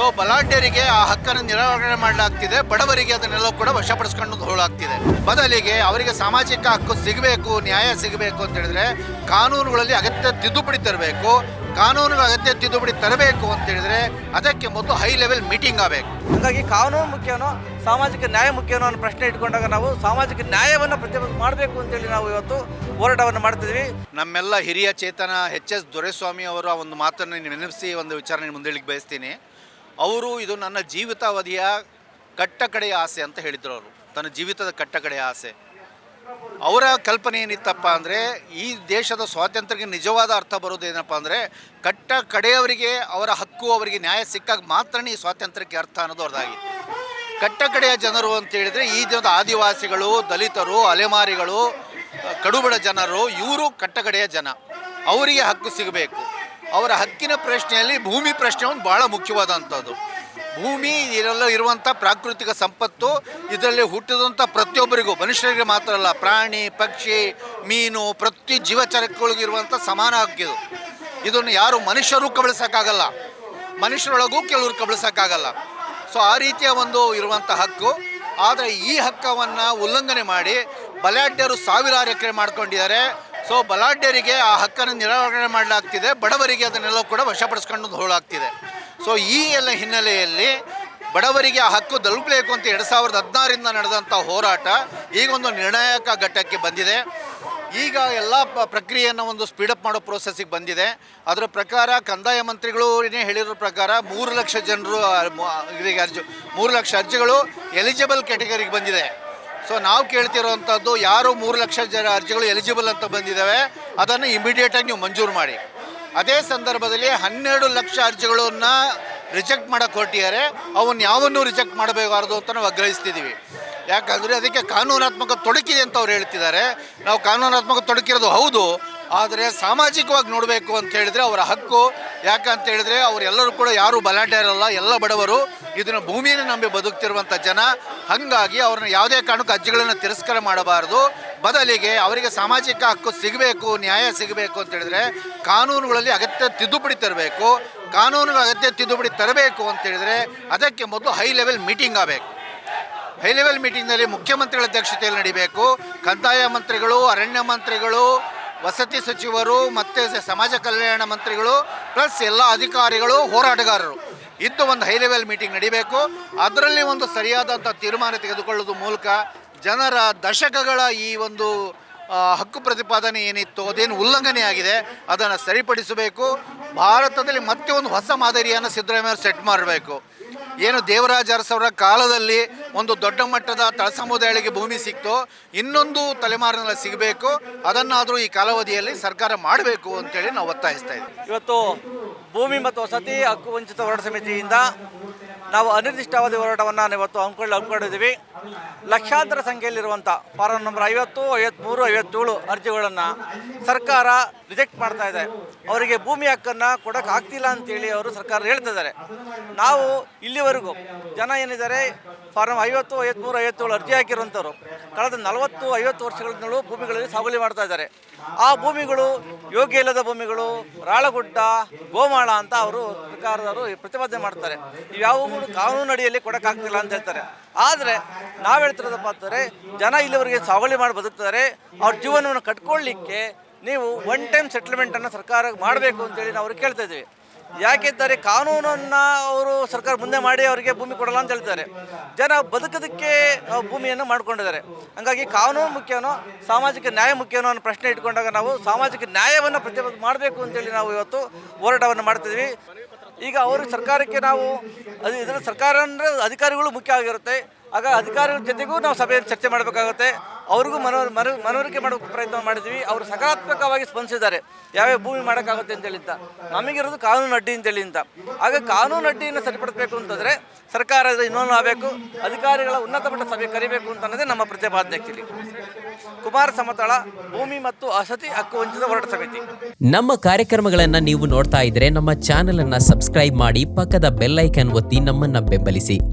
So ಬಲಾಢ್ಯರಿಗೆ ಆ ಹಕ್ಕನ್ನು ನಿರಾಕರಣೆ ಮಾಡಲಾಗ್ತಿದೆ. ಬಡವರಿಗೆ ಅದನ್ನೆಲ್ಲ ಕೂಡ ವಶಪಡಿಸ್ಕೊಂಡು ಹೋಗ್ಲಾಗ್ತಿದೆ. ಬದಲಿಗೆ ಅವರಿಗೆ ಸಾಮಾಜಿಕ ಹಕ್ಕು ಸಿಗಬೇಕು ನ್ಯಾಯ ಸಿಗಬೇಕು ಅಂತ ಹೇಳಿದ್ರೆ ಕಾನೂನುಗಳಲ್ಲಿ ಅಗತ್ಯ ತಿದ್ದುಪಡಿ ತರಬೇಕು. ಕಾನೂನುಗಳ ಅಗತ್ಯ ತಿದ್ದುಪಡಿ ತರಬೇಕು ಅಂತ ಹೇಳಿದ್ರೆ ಅದಕ್ಕೆ ಮೊದಲು ಹೈ ಲೆವೆಲ್ ಮೀಟಿಂಗ್ ಆಗಬೇಕು. ಹಾಗಾಗಿ ಕಾನೂನು ಮುಖ್ಯನೋ ಸಾಮಾಜಿಕ ನ್ಯಾಯ ಮುಖ್ಯನೋ ಅನ್ನೋ ಪ್ರಶ್ನೆ ಇಟ್ಕೊಂಡಾಗ ನಾವು ಸಾಮಾಜಿಕ ನ್ಯಾಯವನ್ನು ಪ್ರತಿಭಟನೆ ಮಾಡಬೇಕು ಅಂತೇಳಿ ನಾವು ಇವತ್ತು ಹೋರಾಟವನ್ನು ಮಾಡ್ತಿದ್ವಿ ನಮ್ಮೆಲ್ಲ ಹಿರಿಯ ಚೇತನ ಎಚ್ ಎಸ್ ದೊರೆಸ್ವಾಮಿ ಅವರ ಒಂದು ಮಾತನ್ನು ನೆನಪಿಸಿ ಒಂದು ವಿಚಾರಣೆ ಮುಂದೇಳಿಗೆ ಬಯಸ್ತೀನಿ. ಅವರು ಇದು ನನ್ನ ಜೀವಿತಾವಧಿಯ ಕಟ್ಟಕಡೆಯ ಆಸೆ ಅಂತ ಹೇಳಿದರು ಅವರು. ತನ್ನ ಜೀವಿತದ ಕಟ್ಟಕಡೆಯ ಆಸೆ. ಅವರ ಕಲ್ಪನೆ ಏನಿತ್ತಪ್ಪ ಅಂದರೆ, ಈ ದೇಶದ ಸ್ವಾತಂತ್ರ್ಯಕ್ಕೆ ನಿಜವಾದ ಅರ್ಥ ಬರೋದೇನಪ್ಪ ಅಂದರೆ ಕಟ್ಟ ಕಡೆಯವರಿಗೆ ಅವರ ಹಕ್ಕು ಅವರಿಗೆ ನ್ಯಾಯ ಸಿಕ್ಕಾಗ ಮಾತ್ರ ಈ ಸ್ವಾತಂತ್ರ್ಯಕ್ಕೆ ಅರ್ಥ ಅನ್ನೋದು ಅವ್ರದಾಗಿ ಕಟ್ಟ ಕಡೆಯ ಜನರು ಅಂತ ಹೇಳಿದರೆ, ಈ ದಿನದ ಆದಿವಾಸಿಗಳು, ದಲಿತರು, ಅಲೆಮಾರಿಗಳು, ಕಡುಬಡ ಜನರು, ಇವರು ಕಟ್ಟಕಡೆಯ ಜನ. ಅವರಿಗೆ ಹಕ್ಕು ಸಿಗಬೇಕು. ಅವರ ಹಕ್ಕಿನ ಪ್ರಶ್ನೆಯಲ್ಲಿ ಭೂಮಿ ಪ್ರಶ್ನೆ ಒಂದು ಭಾಳ ಮುಖ್ಯವಾದಂಥದ್ದು. ಭೂಮಿ ಇದೆಲ್ಲ ಇರುವಂಥ ಪ್ರಾಕೃತಿಕ ಸಂಪತ್ತು, ಇದರಲ್ಲಿ ಹುಟ್ಟಿದಂಥ ಪ್ರತಿಯೊಬ್ಬರಿಗೂ, ಮನುಷ್ಯರಿಗೆ ಮಾತ್ರ ಅಲ್ಲ, ಪ್ರಾಣಿ, ಪಕ್ಷಿ, ಮೀನು, ಪ್ರತಿ ಜೀವಚರಕ್ಕೊಳಗಿರುವಂಥ ಸಮಾನ ಹಕ್ಕಿದು ಇದನ್ನು ಯಾರು ಮನುಷ್ಯರು ಕಬಳಿಸೋಕ್ಕಾಗಲ್ಲ ಮನುಷ್ಯರೊಳಗೂ ಕೆಲವರು ಕಬಳಿಸೋಕ್ಕಾಗಲ್ಲ ಸೊ ಆ ರೀತಿಯ ಒಂದು ಇರುವಂಥ ಹಕ್ಕು. ಆದರೆ ಈ ಹಕ್ಕವನ್ನು ಉಲ್ಲಂಘನೆ ಮಾಡಿ ಬಲಾಢ್ಯರು ಸಾವಿರಾರು ಎಕರೆ ಮಾಡ್ಕೊಂಡಿದ್ದಾರೆ. ಸೊ ಬಲಾಢ್ಯರಿಗೆ ಆ ಹಕ್ಕನ್ನು ನಿರಾಕರಣೆ ಮಾಡಲಾಗ್ತಿದೆ. ಬಡವರಿಗೆ ಅದನ್ನೆಲ್ಲ ಕೂಡ ವಶಪಡಿಸ್ಕೊಂಡು ಹೋಗ್ಲಾಗ್ತಿದೆ. ಸೊ ಈ ಎಲ್ಲ ಹಿನ್ನೆಲೆಯಲ್ಲಿ ಬಡವರಿಗೆ ಆ ಹಕ್ಕು ತಲುಪಬೇಕು ಅಂತ ಎರಡು ಸಾವಿರದ ಹದಿನಾರರಿಂದ ನಡೆದಂಥ ಹೋರಾಟ ಈಗ ಒಂದು ನಿರ್ಣಾಯಕ ಘಟ್ಟಕ್ಕೆ ಬಂದಿದೆ. ಈಗ ಎಲ್ಲ ಪ್ರಕ್ರಿಯೆಯನ್ನು ಒಂದು ಸ್ಪೀಡಪ್ ಮಾಡೋ ಪ್ರೋಸೆಸ್ಸಿಗೆ ಬಂದಿದೆ. ಅದರ ಪ್ರಕಾರ ಕಂದಾಯ ಮಂತ್ರಿಗಳು ಹೇಳಿರೋ ಪ್ರಕಾರ ಮೂರು ಲಕ್ಷ ಜನರು ಇದೀಗ ಅರ್ಜಿ, ಮೂರು ಲಕ್ಷ ಅರ್ಜಿಗಳು ಎಲಿಜಿಬಲ್ ಕ್ಯಾಟಗರಿಗೆ ಬಂದಿದೆ. ಸೊ ನಾವು ಕೇಳ್ತಿರೋವಂಥದ್ದು ಯಾರು ಮೂರು ಲಕ್ಷ ಜನ ಅರ್ಜಿಗಳು ಎಲಿಜಿಬಲ್ ಅಂತ ಬಂದಿದ್ದಾವೆ, ಅದನ್ನು ಇಮಿಡಿಯೇಟಾಗಿ ನೀವು ಮಂಜೂರು ಮಾಡಿ. ಅದೇ ಸಂದರ್ಭದಲ್ಲಿ ಹನ್ನೆರಡು ಲಕ್ಷ ಅರ್ಜಿಗಳನ್ನು ರಿಜೆಕ್ಟ್ ಮಾಡೋಕ್ಕೆ ಹೊರಟಿದ್ದಾರೆ ಅವನ್ನ ಯಾವನ್ನೂ ರಿಜೆಕ್ಟ್ ಮಾಡಬೇಕಾರ್ದು ಅಂತ ನಾವು ಆಗ್ರಹಿಸ್ತಿದ್ದೀವಿ. ಯಾಕಂದರೆ ಅದಕ್ಕೆ ಕಾನೂನಾತ್ಮಕ ತೊಡಕಿದೆ ಅಂತ ಅವ್ರು ಹೇಳ್ತಿದ್ದಾರೆ. ನಾವು ಕಾನೂನಾತ್ಮಕ ತೊಡಕಿರೋದು ಹೌದು ಆದರೆ ಸಾಮಾಜಿಕವಾಗಿ ನೋಡಬೇಕು ಅಂತ ಹೇಳಿದ್ರೆ ಅವರ ಹಕ್ಕು. ಯಾಕಂತ ಹೇಳಿದ್ರೆ ಅವರೆಲ್ಲರೂ ಕೂಡ ಯಾರು ಬಲಾಢ್ಯರಲ್ಲ ಎಲ್ಲ ಬಡವರು. ಇದನ್ನು ಭೂಮಿಯನ್ನು ನಂಬಿ ಬದುಕ್ತಿರುವಂಥ ಜನ. ಹಾಗಾಗಿ ಅವ್ರನ್ನ ಯಾವುದೇ ಕಾರಣಕ್ಕೂ ಅಜ್ಜಿಗಳನ್ನು ತಿರಸ್ಕಾರ ಮಾಡಬಾರದು. ಬದಲಿಗೆ ಅವರಿಗೆ ಸಾಮಾಜಿಕ ಹಕ್ಕು ಸಿಗಬೇಕು, ನ್ಯಾಯ ಸಿಗಬೇಕು ಅಂತ ಹೇಳಿದ್ರೆ ಕಾನೂನುಗಳಲ್ಲಿ ಅಗತ್ಯ ತಿದ್ದುಪಡಿ ತರಬೇಕು. ಕಾನೂನುಗಳ ಅಗತ್ಯ ತಿದ್ದುಪಡಿ ತರಬೇಕು ಅಂತ ಹೇಳಿದ್ರೆ ಅದಕ್ಕೆ ಮೊದಲು ಹೈ ಲೆವೆಲ್ ಮೀಟಿಂಗ್ ಆಗಬೇಕು. ಹೈ ಲೆವೆಲ್ ಮೀಟಿಂಗ್ನಲ್ಲಿ ಮುಖ್ಯಮಂತ್ರಿಗಳ ಅಧ್ಯಕ್ಷತೆಯಲ್ಲಿ ನಡಿಬೇಕು. ಕಂದಾಯ ಮಂತ್ರಿಗಳು, ಅರಣ್ಯ ಮಂತ್ರಿಗಳು ವಸತಿ ಸಚಿವರು ಮತ್ತು ಸಮಾಜ ಕಲ್ಯಾಣ ಮಂತ್ರಿಗಳು ಪ್ಲಸ್ ಎಲ್ಲ ಅಧಿಕಾರಿಗಳು, ಹೋರಾಟಗಾರರು. ಇದ್ದು ಒಂದು ಹೈ ಲೆವೆಲ್ ಮೀಟಿಂಗ್ ನಡಿಬೇಕು. ಅದರಲ್ಲಿ ಒಂದು ಸರಿಯಾದಂಥ ತೀರ್ಮಾನ ತೆಗೆದುಕೊಳ್ಳೋದು ಮೂಲಕ ಜನರ ದಶಕಗಳ ಈ ಒಂದು ಹಕ್ಕು ಪ್ರತಿಪಾದನೆ ಏನಿತ್ತು ಅದೇನು ಉಲ್ಲಂಘನೆ ಆಗಿದೆ, ಅದನ್ನು ಸರಿಪಡಿಸಬೇಕು. ಭಾರತದಲ್ಲಿ ಮತ್ತೆ ಒಂದು ಹೊಸ ಮಾದರಿಯನ್ನು ಸಿದ್ದರಾಮಯ್ಯ ಸೆಟ್ ಮಾಡಬೇಕು. ಏನು ದೇವರಾಜ ಅರಸವರ ಕಾಲದಲ್ಲಿ ಒಂದು ದೊಡ್ಡ ಮಟ್ಟದ ತಳ ಸಮುದಾಯಗಳಿಗೆ ಭೂಮಿ ಸಿಕ್ತು, ಇನ್ನೊಂದು ತಲೆಮಾರಿನಲ್ಲಿ ಸಿಗಬೇಕು, ಅದನ್ನಾದರೂ ಈ ಕಾಲಾವಧಿಯಲ್ಲಿ ಸರ್ಕಾರ ಮಾಡಬೇಕು ಅಂತೇಳಿ ನಾವು ಒತ್ತಾಯಿಸ್ತಾ ಇದ್ದೀವಿ. ಇವತ್ತು ಭೂಮಿ ಮತ್ತು ವಸತಿ ಹಕ್ಕು ವಂಚಿತ ಹೋರಾಟ ಸಮಿತಿಯಿಂದ ನಾವು ಅನಿರ್ದಿಷ್ಟಾವಧಿ ಹೋರಾಟವನ್ನು ಇವತ್ತು ಹಮ್ಮಿಕೊಳ್ಳಿ ಹಮ್ಮಿಕೊಂಡಿದ್ದೀವಿ. ಲಕ್ಷಾಂತರ ಸಂಖ್ಯೆಯಲ್ಲಿರುವಂಥ ಫಾರಂ ನಂಬರ್ ಐವತ್ತು ಐವತ್ತ್ಮೂರು ಐವತ್ತೇಳು ಅರ್ಜಿಗಳನ್ನು ಸರ್ಕಾರ ರಿಜೆಕ್ಟ್ ಮಾಡ್ತಾ ಇದೆ. ಅವರಿಗೆ ಭೂಮಿ ಹಕ್ಕನ್ನು ಕೊಡೋಕೆ ಆಗ್ತಿಲ್ಲ ಅಂತೇಳಿ ಅವರು ಸರ್ಕಾರ ಹೇಳ್ತಿದ್ದಾರೆ ನಾವು ಇಲ್ಲಿವರೆಗೂ ಜನ ಏನಿದ್ದಾರೆ, ಫಾರಂ ಐವತ್ತು ಐವತ್ತ್ಮೂರು ಐವತ್ತೇಳು ಅರ್ಜಿ ಹಾಕಿರುವಂಥವ್ರು ಕಳೆದ ನಲವತ್ತು, ಐವತ್ತು ವರ್ಷಗಳಿಂದಲೂ ಭೂಮಿಗಳಲ್ಲಿ ಸಾಗುವಳಿ ಮಾಡ್ತಾ ಇದ್ದಾರೆ. ಆ ಭೂಮಿಗಳು ಯೋಗ್ಯ ಇಲ್ಲದ ಭೂಮಿಗಳು ರಾಳಗುಡ್ಡ, ಗೋಮಾಳ ಅಂತ ಅವರು ಸರ್ಕಾರದವರು ಪ್ರತಿಪಾದನೆ ಮಾಡ್ತಾರೆ. ಇವ್ಯಾವುಗಳು ಕಾನೂನು ಅಡಿಯಲ್ಲಿ ಕೊಡೋಕ್ಕಾಗ್ತಿಲ್ಲ ಅಂತ ಹೇಳ್ತಾರೆ. ಆದರೆ ನಾವು ಹೇಳ್ತಿರೋದಪ್ಪ ಅಂತಂದರೆ, ಜನ ಇಲ್ಲಿವರೆಗೆ ಸಾವಳಿ ಮಾಡಿ ಬದುಕ್ತಾರೆ. ಅವ್ರ ಜೀವನವನ್ನು ಕಟ್ಕೊಳ್ಳಿಕ್ಕೆ ನೀವು ಒನ್ ಟೈಮ್ ಸೆಟ್ಲ್ಮೆಂಟನ್ನು ಸರ್ಕಾರ ಮಾಡಬೇಕು ಅಂತೇಳಿ ನಾವು ಕೇಳ್ತಾ ಇದ್ದೀವಿ. ಯಾಕೆಂದರೆ ಕಾನೂನನ್ನು ಅವರು ಸರ್ಕಾರ ಮುಂದೆ ಮಾಡಿ ಅವರಿಗೆ ಭೂಮಿ ಕೊಡಲ್ಲ ಅಂತ ಹೇಳ್ತಾರೆ. ಜನ ಬದುಕೋದಕ್ಕೆ ಭೂಮಿಯನ್ನು ಮಾಡ್ಕೊಂಡಿದ್ದಾರೆ. ಹಾಗಾಗಿ ಕಾನೂನು ಮುಖ್ಯನೋ, ಸಾಮಾಜಿಕ ನ್ಯಾಯ ಮುಖ್ಯನೋ ಅನ್ನೋ ಪ್ರಶ್ನೆ ಇಟ್ಕೊಂಡಾಗ ನಾವು ಸಾಮಾಜಿಕ ನ್ಯಾಯವನ್ನು ಪ್ರತಿಭಟನೆ ಮಾಡಬೇಕು ಅಂತೇಳಿ ನಾವು ಇವತ್ತು ಹೋರಾಟವನ್ನು ಮಾಡ್ತಿದ್ವಿ ಈಗ ಅವರು ಸರ್ಕಾರಕ್ಕೆ ನಾವು ಅದು ಇದರ ಸರ್ಕಾರ ಅಂದರೆ ಅಧಿಕಾರಿಗಳು ಮುಖ್ಯ ಆಗಿರುತ್ತೆ. ಆಗ ಅಧಿಕಾರಿಗಳ ಜೊತೆಗೂ ನಾವು ಸಭೆಯಲ್ಲಿ ಚರ್ಚೆ ಮಾಡಬೇಕಾಗುತ್ತೆ. ಅವ್ರಿಗೂ ಮನೋ ಮನ ಮನವರಿಕೆ ಮಾಡೋ ಪ್ರಯತ್ನ ಮಾಡಿದ್ವಿ. ಅವರು ಸಕಾರಾತ್ಮಕವಾಗಿ ಸ್ಪಂದಿಸಿದ್ದಾರೆ. ಯಾವ್ಯಾವ ಭೂಮಿ ಮಾಡೋಕ್ಕಾಗುತ್ತೆ ಅಂತೇಳಿ ಅಂತ ನಮಗಿರೋದು ಕಾನೂನು ಅಡ್ಡಿ ಅಂತೇಳಿ ಅಂತ ಆಗ ಕಾನೂನು ಅಡ್ಡಿಯನ್ನು ಸರಿಪಡಿಸಬೇಕು ಅಂತಂದರೆ ಸರ್ಕಾರ ಇನ್ನೊಂದು ಆಗಬೇಕು. ಅಧಿಕಾರಿಗಳ ಉನ್ನತ ಮಟ್ಟ ಸಭೆ ಕರಿಬೇಕು ಅಂತ ಅನ್ನೋದೇ ನಮ್ಮ ಪ್ರತಿಪಾದನೆ ಆ್ಯಕ್ಚುಲಿ ಕುಮಾರ ಸಮತಳ, ಭೂಮಿ ಮತ್ತು ಅಸತಿ ಹಕ್ಕು ವಂಚಿತ ಹೋರಾಟ ಸಮಿತಿ. ನಮ್ಮ ಕಾರ್ಯಕ್ರಮಗಳನ್ನು ನೀವು ನೋಡ್ತಾ ಇದ್ರೆ ನಮ್ಮ ಚಾನೆಲ್ ಅನ್ನ ಸಬ್ಸ್ಕ್ರೈಬ್ ಮಾಡಿ ಪಕ್ಕದ ಬೆಲ್ಲೈಕನ್ ಒತ್ತಿ ನಮ್ಮನ್ನ ಬೆಂಬಲಿಸಿ.